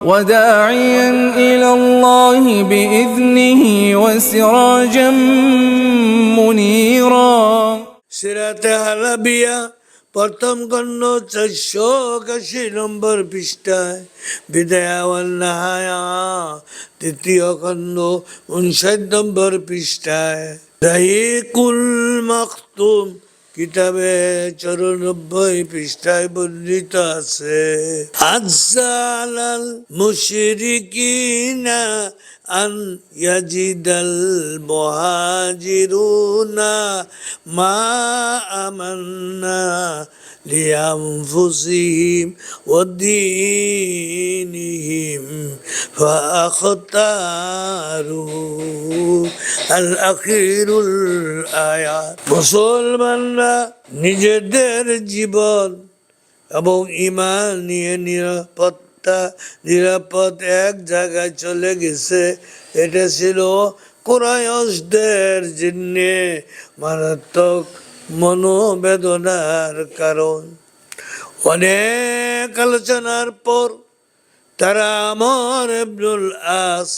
وداعيا إلى الله بإذنه وسراجا منيرا সিরাতে হালাবিয়া প্রথম খণ্ড চারশো একাশি নম্বর পৃষ্ঠায় বিদায়াওয়াল্লাহায়া তৃতীয় খণ্ড উনষাট নম্বর পৃষ্ঠায় রাহিকুল মাকতুম কিতাবে চৌরানব্বই পৃষ্ঠায় বর্ণিত আছে আজাল মুশরিকিনা আন ইয়াজিদাল মুহাজিরুনা মা আমান্না لأنفسهم ودينهم فأختاروا الأخير الآيات মুসলমানরা নিজেদের জীবন এবং ইমান নিয়ে নিরাপত্তা নিরাপদ এক জায়গায় চলে গেছে। এটা ছিল কোরআসদের জন্য মারাত্মক মনোবেদনার কারণ। অনেক আলোচনার পর তারা আমর আব্দুল আস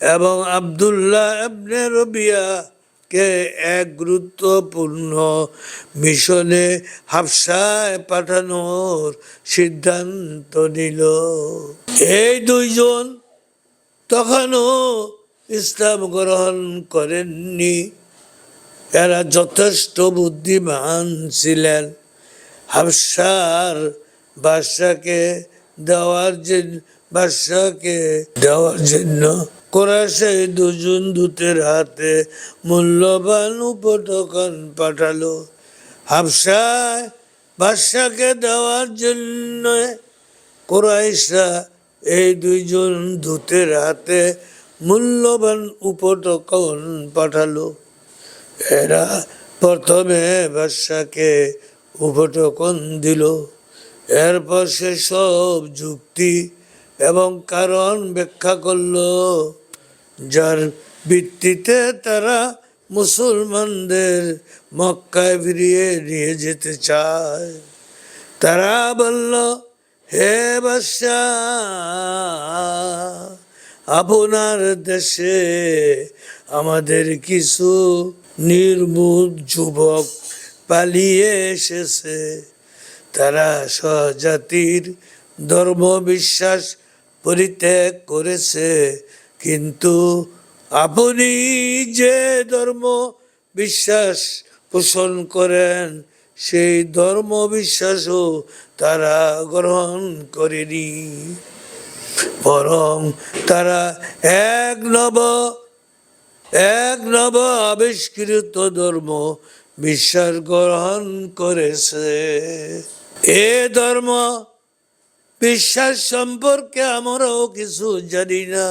এবং আবদুল্লাহ আবনে রবিয়া কে এক গুরুত্বপূর্ণ মিশনে হাফসায় পাঠানোর সিদ্ধান্ত নিল। এই দুইজন তখনও ইসলাম গ্রহণ করেননি। এরা যথেষ্ট বুদ্ধিমান ছিলেন। হাফসার বাদশাকে দেওয়ার জন্য বাদশাকে দেওয়ার জন্য কোরআশে দুজন দূতের হাতে মূল্যবান উপটকন পাঠালো। হাফসায় বাদশাকে দেওয়ার জন্য কোরাইশা এই দুইজন দূতের হাতে মূল্যবান উপটকন পাঠালো। এরা প্রথমে বাদশাকে উপটকন দিল। এরপর সে সব যুক্তি এবং কারণ ব্যাখ্যা করল, যার ভিত্তিতে তারা মুসলমানদের মক্কায় ফিরিয়ে নিয়ে যেতে চায়। তারা বলল, হে বাদশাহ আপনার দেশে আমাদের কিছু নির্মূল যুবক পালিয়ে এসেছে। তারা স্বজাতির ধর্ম বিশ্বাস পরিত্যাগ করেছে। কিন্তু আপনি যে ধর্ম বিশ্বাস পোষণ করেন, সেই ধর্ম বিশ্বাসও তারা গ্রহণ করেনি। বরং তারা এক নব এক নব আবিষ্কৃত ধর্ম বিশ্বাস গ্রহণ করেছে। এ ধর্ম বিশ্বাস সম্পর্কে আমরাও কিছু জানি না।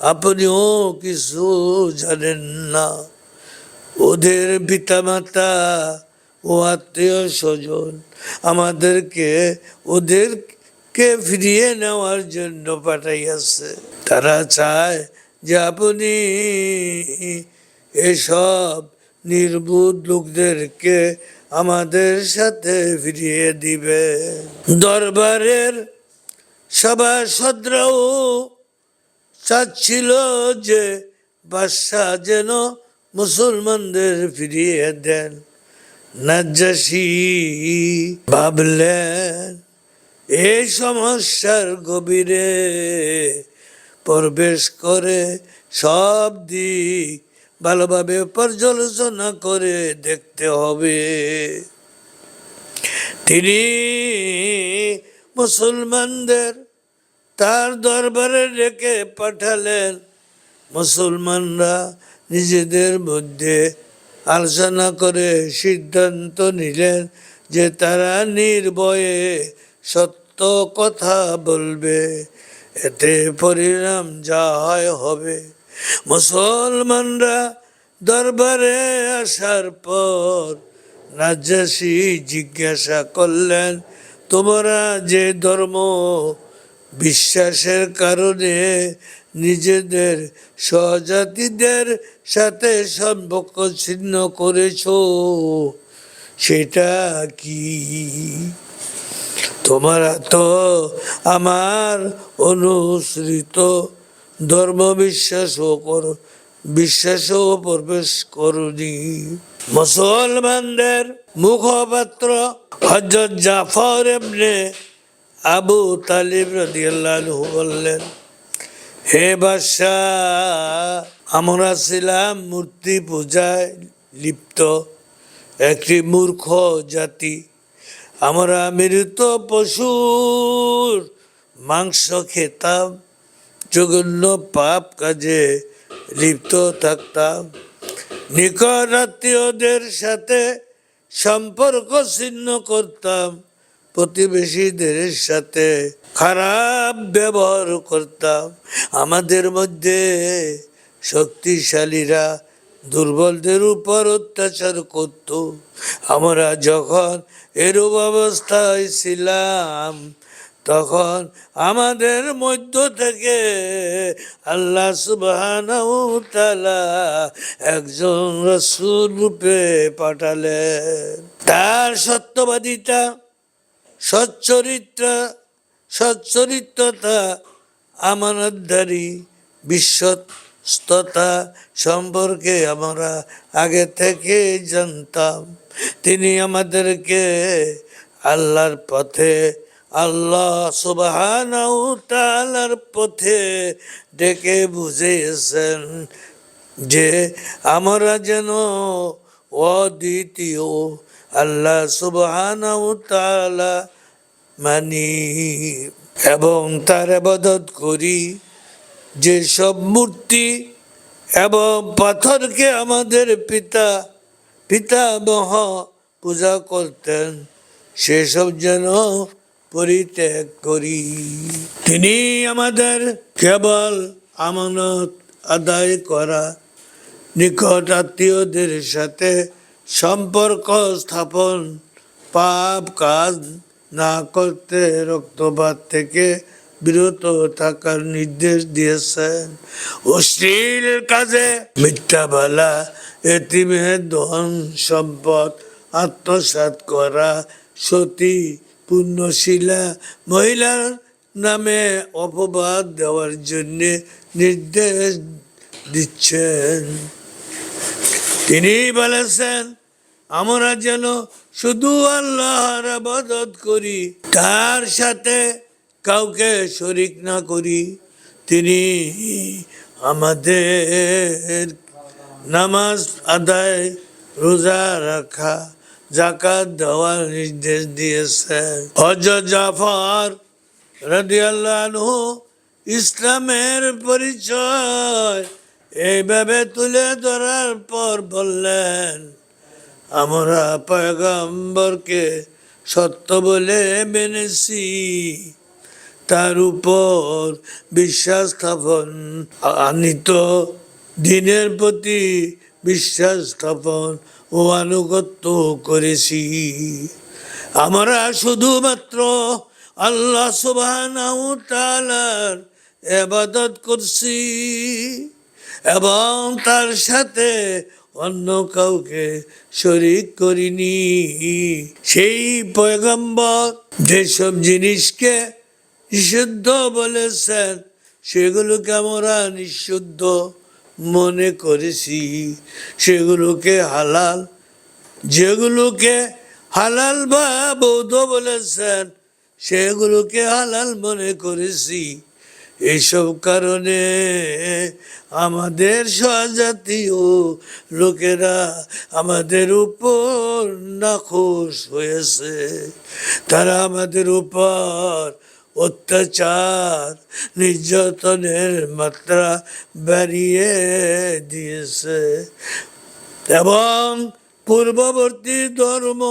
আপনিও কিছু জানেন না। ওদের পিতামাতা ও আত্মীয় স্বজন আমাদেরকে ওদেরকে ফিরিয়ে নেওয়ার জন্য পাঠাইয়াছে। তারা চায় যে আপনি এসব নির্বুধ লোকদেরকে আমাদের সাথে ফিরিয়ে দিবে। দরবারের সভাসদরাও চাচ্ছিল যে বাদশাহ যেন মুসলমানদের ফিরিয়ে দেন। নাজ্জাসী ভাবলেন এই সমস্যার গভীরে প্রবেশ করে সব দিক ভালোভাবে পর্যালোচনা করে দেখতে হবে। তিনি মুসলমানদের তার দরবারে রেখে পাঠালেন। মুসলমানরা নিজেদের মধ্যে আলোচনা করে সিদ্ধান্ত নিলেন যে তারা নির্ভয়ে সত্য কথা বলবে। এতে পরিণাম যা হয় হবে। মুসলমানরা দরবারে আসার পর নাজ্জাসী জিজ্ঞাসা করলেন, তোমরা যে ধর্ম বিশ্বাসের কারণে নিজেদের সহজাতিদের সাথে সম্পর্ক ছিন্ন করেছ, সেটা কি? তোমরা তো আমার অনুসৃত ধর্ম বিশ্বাসও কর বিশ্বাসও প্রবেশ করুনি। মুসলমানদের মুখপাত্র হজরত জাফর এমনি আবু তালিব রাদিয়াল্লাহু বললেন, হে বাদশাহ, আমরা ছিলাম মূর্তি পূজায় লিপ্ত, একটি মূর্খ জাতি। আমরা মৃত পশুর মাংস খেতাম জঘন্য পাপ কাজে লিপ্ত থাকতাম। নিকট আত্মীয়দের সাথে সম্পর্ক ছিন্ন করতাম। প্রতিবেশীদের সাথে খারাপ ব্যবহার করতাম। আমাদের মধ্যে শক্তিশালীরা দুর্বলদের উপর অত্যাচার করত। আমরা যখন এরূপ অবস্থায় ছিলাম তখন আমাদের মধ্য থেকে আল্লাহ সুবহানাহু তাআলা একজন রসুল রূপে পাঠালেন। তার সত্যবাদিতা, সচ্চরিত্র, সচ্চরিত্রতা, আমানতদারি, বিশ্বস্ততা সম্পর্কে আমরা আগে থেকে জানতাম। তিনি আমাদেরকে আল্লাহর পথে আল্লাহ সুবহানাহু পথে ডেকে বুঝেছেন যে আমরা যেন অদ্বিতীয় আল্লাহ সুবহানাহু তাআলা মানি এবং তার আবাদত করি। যেসব মূর্তি এবং পাথরকে আমাদের পিতা পিতামহ পূজা করতেন, সেসব যেন পরিত্যাগ করি। তিনি আমাদের কেবল আমানত আদায় করা। নিকট আত্মীয়দের সাথে সম্পর্ক স্থাপন, পাপ কাজ না করতে রক্তপাত থেকে বিরত থাকার নির্দেশ দিয়েছেন। অশ্লীল কাজে মিথ্যা বলা, এতিমের ধন সম্পদ আত্মসাৎ করা সতী পুণ্যশীলা মহিলার নামে অপবাদ দেওয়ার জন্য নির্দেশ দিচ্ছেন। তিনি বলেছেন, আমরা যেন শুধু আল্লাহর আবাদত করি, তার সাথে কাউকে শরিক না করি। তিনি আমাদের নামাজ আদায়, রোজা রাখা জাকাত দেওয়ার নির্দেশ দিয়েছেন হজরত জাফর রাদিয়াল্লাহু ইসলামের পরিচয় এইভাবে তুলে ধরার পর বললেন, আমরা পয়গম্বরকে সত্য বলে মেনেছি। তার উপর বিশ্বাস স্থাপন আনিত দিনের প্রতি বিশ্বাস স্থাপন ও আনুগত্য করেছি। আমরা শুধুমাত্র আল্লাহ সুবহানাহু তাআলার ইবাদত করছি এবং তার সাথে অন্য কাউকে শরিক করিনি। সেই পয়গম্বর যেসব জিনিসকে নিষিদ্ধ বলেছেন, সেগুলোকে আমরা নিষিদ্ধ মনে করেছি। সেগুলোকে হালাল, যেগুলোকে হালাল বা বৌদ্ধ বলেছেন, সেগুলোকে হালাল মনে করেছি। এইসব কারণে আমাদের স্বজাতীয় লোকেরা আমাদের উপর নাখোশ হয়েছে। তারা আমাদের উপর অত্যাচার নির্যাতনের মাত্রা বাড়িয়ে দিয়েছে। এবং পূর্ববর্তী ধর্ম,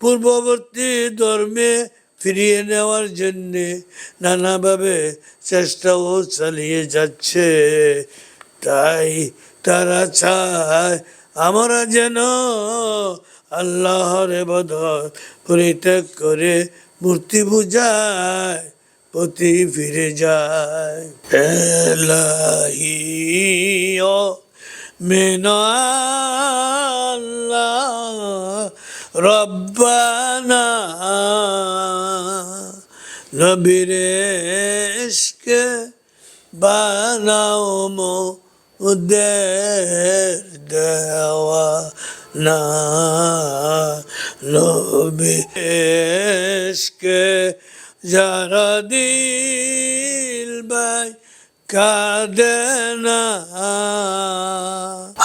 পূর্ববর্তী ধর্মে ফিরিয়ে নেওয়ার জন্যে নানাভাবে চেষ্টাও চালিয়ে যাচ্ছে। তাই তারা চায় আমরা যেন আল্লাহর এবাদত পরিত্যাগ করে মূর্তি পূজায় প্রতি ফিরে যায়। এলাহি ও মেনা আল্লাহ রব্বানা। নবীর ইশকে বানাও মোদের দেওয়া। না নবী ইশকে যারা দিল বাই কাঁদে না।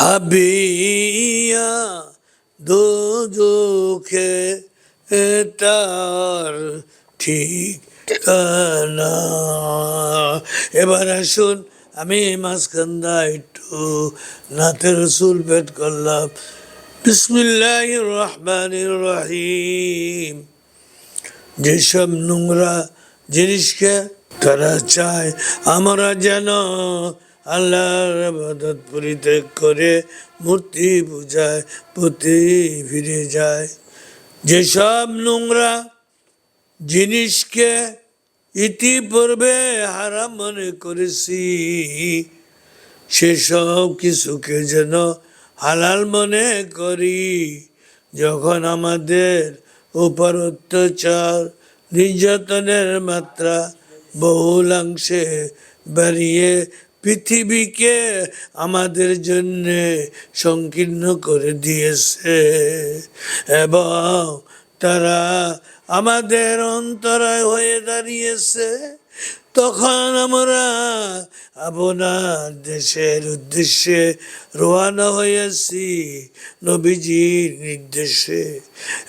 হাবিয়া দু তার ঠিক না এবার আসুন, আমি মাঝখান্দা একটু নাথের রসুল পেট করলাম। বিসমিল্লাহ রহমান রহিম। যেসব নোংরা জিনিসকে তারা চায়, আমরা যেন আল্লাহর আবাদত পরিত্যাগ করে মূর্তি পূজায় প্রতি ফিরে যায়। যেসব নোংরা জিনিসকে ইতিপূর্বে হারাম মনে করেছি, সেসব কিছুকে যেন হালাল মনে করি, যখন আমাদের উপর অত্যাচার, নির্যাতনের মাত্রা বহুলাংশে বাড়িয়ে পৃথিবীকে আমাদের জন্য সংকীর্ণ করে দিয়েছে। এবং তারা আমাদের অন্তরায় হয়ে দাঁড়িয়েছে। তখন আমরা আপনার দেশের উদ্দেশ্যে রোয়ানা হয়েছি নবীজির নির্দেশে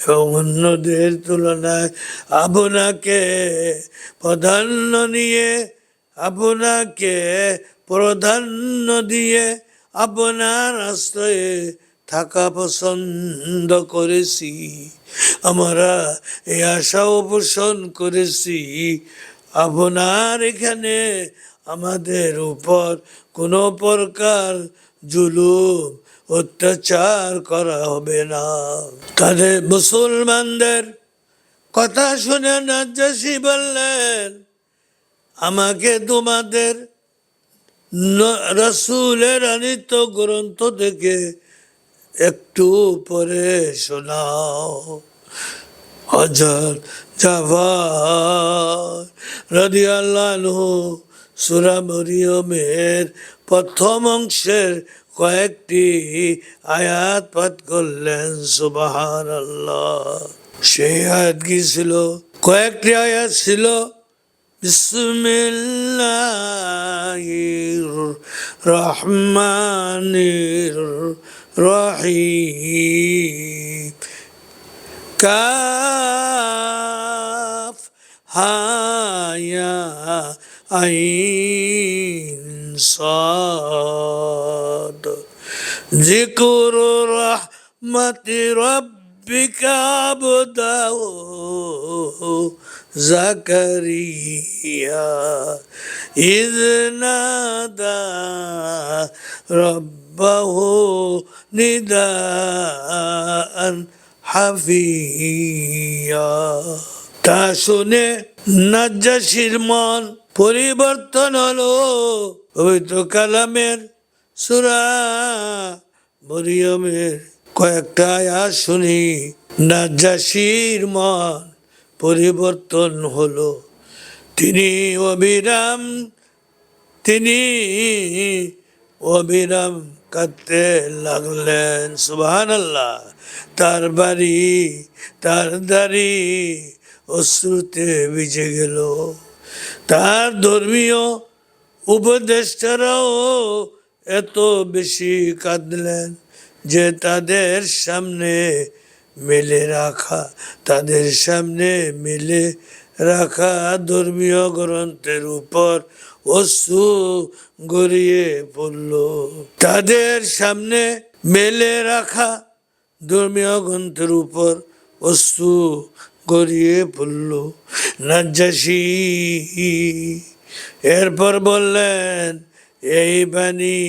এবং অন্যদের তুলনায় আপনাকে প্রাধান্য নিয়ে, আপনাকে প্রাধান্য দিয়ে আপনার আশ্রয়ে থাকা পছন্দ করেছি। আমরা এই আশাও পোষণ করেছি আপনার এখানে আমাদের উপর কোনো প্রকার জুলুম, অত্যাচার করা হবে না। তাদের মুসলমানদের কথা শুনে নাজ্জাসী বললেন, আমাকে তোমাদের রসুলের আনিত গ্রন্থ থেকে একটু পরে শোনাও। হজর জাফর রদিয়াল্লাহু সুরা মরিয়মের প্রথম অংশের কয়েকটি আয়াত পাঠ করলেন সুবাহার আল্লাহ সেই আয়াত কি ছিল? কয়েকটি আয়াত ছিল, বিসমিল্লাহির রহমানির রহিম। কা يا عين صاد ذكر رحمة ربك عبده زكريا. إذ نادى ربه نداء حفيا. তা শুনে নাজ্জাসির মন পরিবর্তন হলো। পবিত্র কালামের সুরা মরিয়মের কয়েকটা আয়াত শুনি। নাজ্জাসির মন পরিবর্তন হলো। তিনি অবিরাম তিনি অবিরাম কাঁদতে লাগলেন। আল্লাহ তার বাড়ি, তার দাড়ি অশ্রুতে ভিজে গেল। তার ধর্মীয় উপদেষ্টারাও এত বেশি কাঁদলেন যে তাদের সামনে মেলে রাখা, তাদের সামনে মেলে রাখা ধর্মীয় গ্রন্থের উপর অশ্রু গড়িয়ে পড়ল। তাদের সামনে মেলে রাখা ধর্মীয় গ্রন্থের উপর অশ্রু গড়িয়ে পড়ল নাজ্জাসী এরপর বললেন, এই বাণী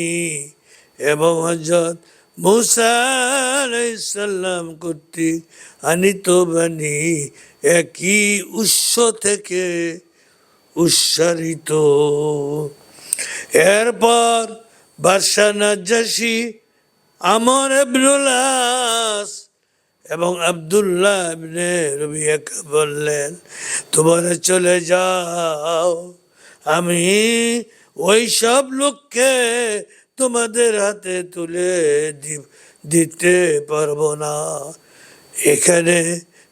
এবং হজরত মুসা আলাইসাল্লাম কর্তৃক আনিত বাণী একই উৎস থেকে উচ্চারিত। এরপর বাদশাহ নাজ্জাসী আমর ইবনুল আস এবং আবদুল্লাহ ইবনে রবিয়াকে বললেন, তোমরা চলে যাও। আমি ওই সব লোককে তোমাদের হাতে তুলে দিতে পারব না। এখানে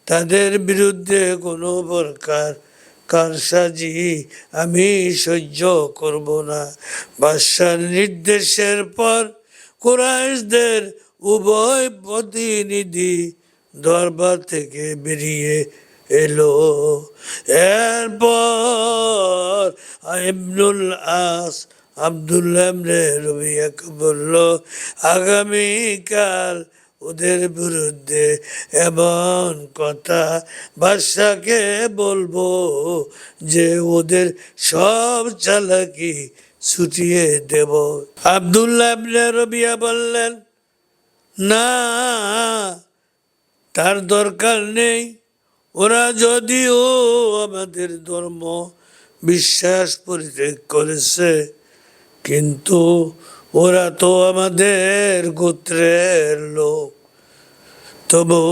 তাদের বিরুদ্ধে কোনো প্রকার কারসাজি আমি সহ্য করব না। বাদশার নির্দেশের পর কুরাইশদের উভয় প্রতিনিধি দরবার থেকে বেরিয়ে এলো। এরপর ইবনুল আস আবদুল্লাহ রবিয়াকে বলল, আগামীকাল ওদের বিরুদ্ধে এমন কথা বাদশাকে বলব যে ওদের সব চালাকি ছুটিয়ে দেব। আবদুল্লাহ রবিয়া বললেন, না তার দরকার নেই। ওরা যদিও আমাদের ধর্ম বিশ্বাস পরিত্যাগ করেছে, কিন্তু ওরা তো আমাদের গোত্রের লোক। তবু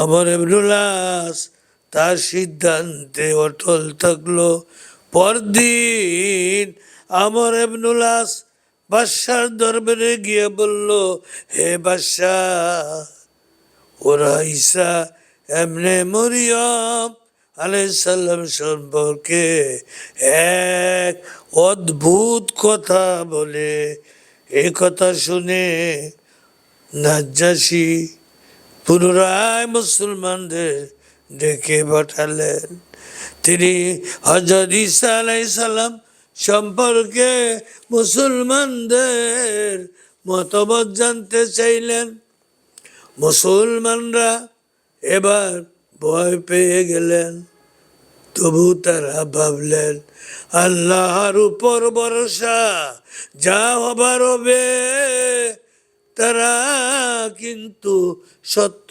আমার এমরুলাস তার সিদ্ধান্তে অটল থাকল। পরদিন আমার এমনুলাস বাদশার দরবারে গিয়ে বলল, হে বাদশাহ ওরা এমনে মরিয়ম আলাইসাল্লাম সম্পর্কে এক অদ্ভুত কথা বলে। এ কথা শুনে নাজ্জাসী পুনরায় মুসলমানদের ডেকে পাঠালেন। তিনি হজরত ঈসা আলাইসাল্লাম সম্পর্কে মুসলমানদের মতামত জানতে চাইলেন। মুসলমানরা এবার ভয় পেয়ে গেলেন। তবু তারা ভাবলেন, আল্লাহর উপর ভরসা, যা হবার হবে। তারা কিন্তু সত্য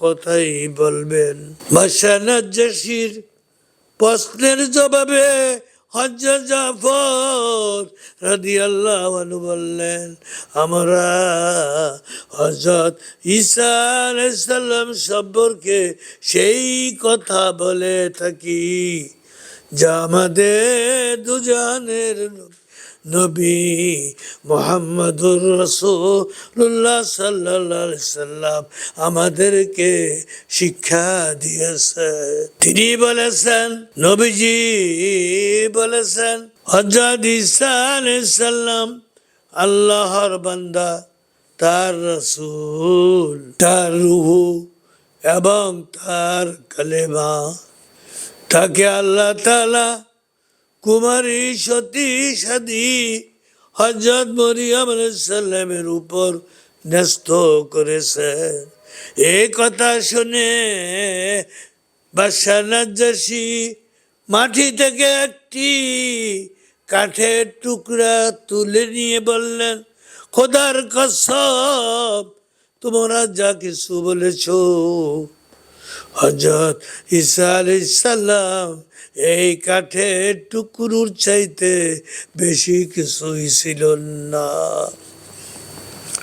কথাই বলবেন। বাসানাজ্জাসির প্রশ্নের জবাবে হজ্জা জাফর রাদি আল্লাহ বললেন, আমরা হজরত ঈসা আলাইসাল্লাম সম্পর্কে সেই কথা বলে থাকি, যা আমাদের দুজনের নবী মোহাম্মদুর রসুল্লাহ সাল্লাহ সাল্লাম আমাদেরকে শিক্ষা দিয়েছে। তিনি বলেছেন, নবীজি বলেছেন হজরত সাল্লাম আল্লাহর বান্দা, তার রসুল, তার রুহু এবং তার কালেমা। তাকে আল্লাহ তালা কুমারী সতী সাদী হজরত মরিয়াম সাল্লামের উপর ন্যস্ত করেছেন এ কথা শুনে বাদশাহ মাটি থেকে একটি কাঠের টুকরা তুলে নিয়ে বললেন, খোদার কসম, তোমরা যা কিছু বলেছ হজরত ঈসা আলাইসাল্লাম এই কাঠের টুকরুর চাইতে বেশি কিছুই ছিল না।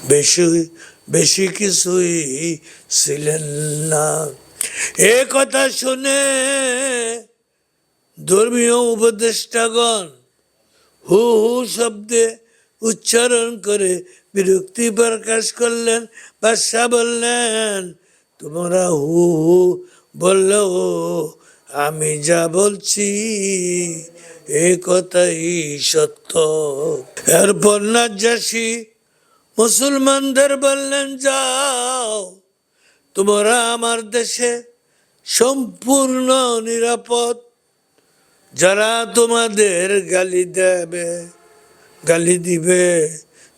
বেশি বেশি কিছুই ছিলেন না। এ কথা শুনে ধর্মীয় উপদেষ্টাগণ হু হু শব্দে উচ্চারণ করে বিরক্তি প্রকাশ করলেন, বাদশাহ বললেন তোমরা হু হু বললেও আমি যা বলছি, এ কথাই সত্য। এরপর নাজ্জাসী মুসলমানদের বললেন, যাও, তোমরা আমার দেশে সম্পূর্ণ নিরাপদ। যারা তোমাদের গালি দেবে, গালি দিবে,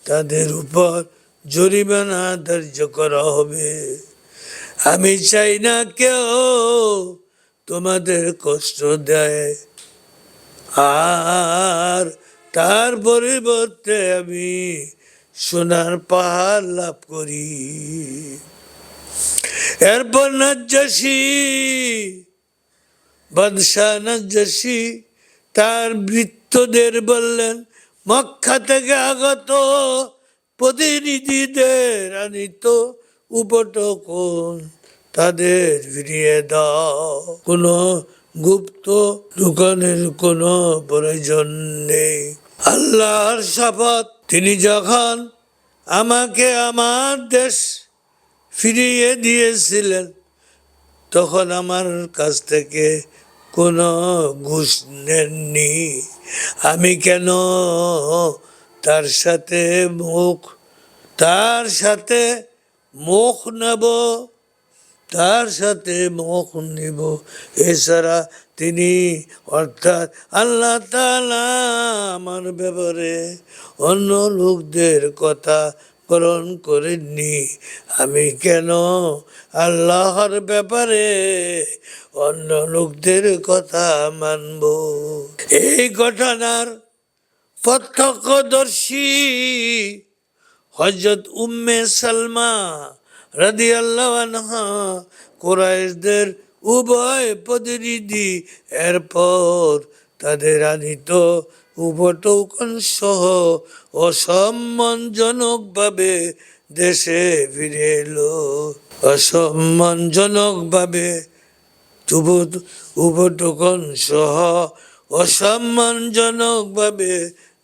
তাদের উপর জরিমানা ধার্য করা হবে। আমি চাই না কেউ তোমাদের কষ্ট দেয়। আর তার পরিবর্তে আমি সোনার পাহাড় লাভ করি। এরপর নাজ্জাসী, বাদশাহ নাজ্জাসী তার বৃত্তদের বললেন, মক্কা থেকে আগত প্রতিনিধিদের আনিত উপটকন তাদের ফিরিয়ে দাও। কোনো গুপ্ত দোকানের কোনো প্রয়োজন নেই। আল্লাহর শপথ, তিনি যখন আমাকে আমার দেশ ফিরিয়ে দিয়েছিলেন, তখন আমার কাছ থেকে কোনো ঘুষ নেননি। আমি কেন তার সাথে মুখ, তার সাথে মুখ নেব, তার সাথে মুখ নিব। এছাড়া তিনি অর্থাৎ আল্লাহ তালা আমার ব্যাপারে অন্য লোকদের কথা গ্রহণ করেননি। আমি কেন আল্লাহর ব্যাপারে অন্য লোকদের কথা মানব? এই ঘটনার প্রত্যক্ষদর্শী হজরত উম্মে সালমা রাদি আল্লাহ কোরাইশদের উভয় প্রতিনিধি। এরপর তাদের আনিত উপটৌকন সহ অসম্মানজনকভাবে দেশে ফিরে এলো। অসম্মানজনকভাবে উপটকন সহ অসম্মানজনকভাবে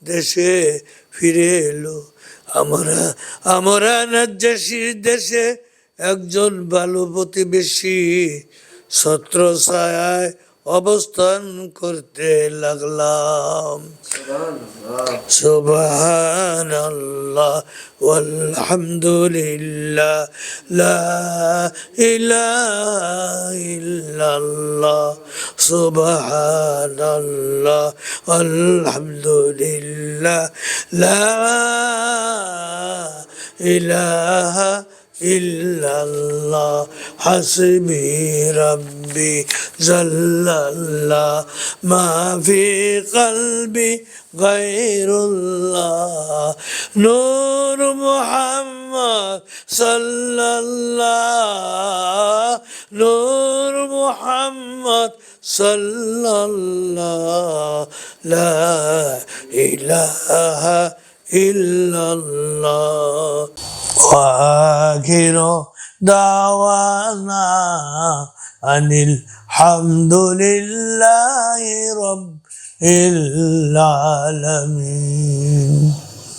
দেশে ফিরে এলো। আমরা আমরা নাজ্জাসির দেশে একজন ভালো প্রতিবেশী ছত্র ছায়ায় অবস্থান করতে লাগলাম। সুবহান আল্লাহ আলহামদুলিল্লাহ লা ইলাহা ইল্লাল্লাহ সুবহান আল্লাহ লা ইলাহা إلا الله حسبي ربي جل الله ما في قلبي غير الله نور محمد صلى الله نور محمد صلى الله لا إله illallah wa akhiru da'wana anil hamdulillahi rabbil alamin